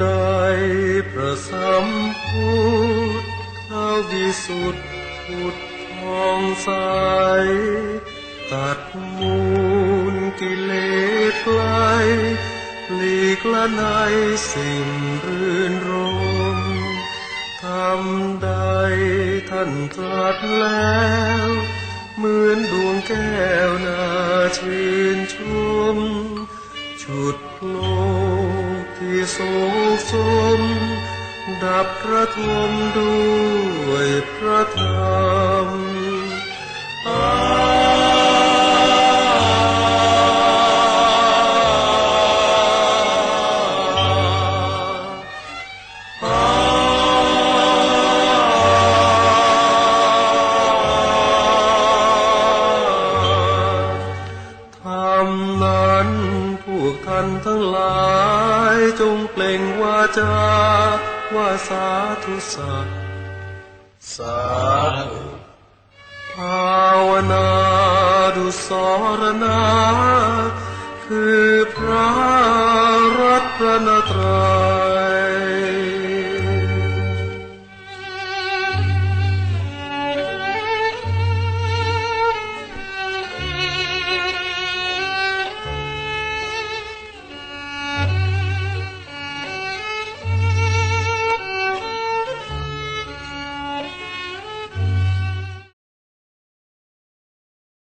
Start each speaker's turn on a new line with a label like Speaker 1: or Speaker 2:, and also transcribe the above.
Speaker 1: ใดประสัมพุทธวิสุทธิพุทธทองใสตัดมูลกิเลสไกลหลีกละในสิ่งรื่นรมทำใดท่านตรัสแล้วเหมือนดวงแก้วนาชื่นชมฉุดโลก ที่โศกสม ดับพระทมด้วยพระธรรมธรรมนั้น พวกท่านทั้งหลายจงเปล่งวาจาว่าสาธุสัตว์สาธุภาวนาดุสรณา คือพระรัตนตรัย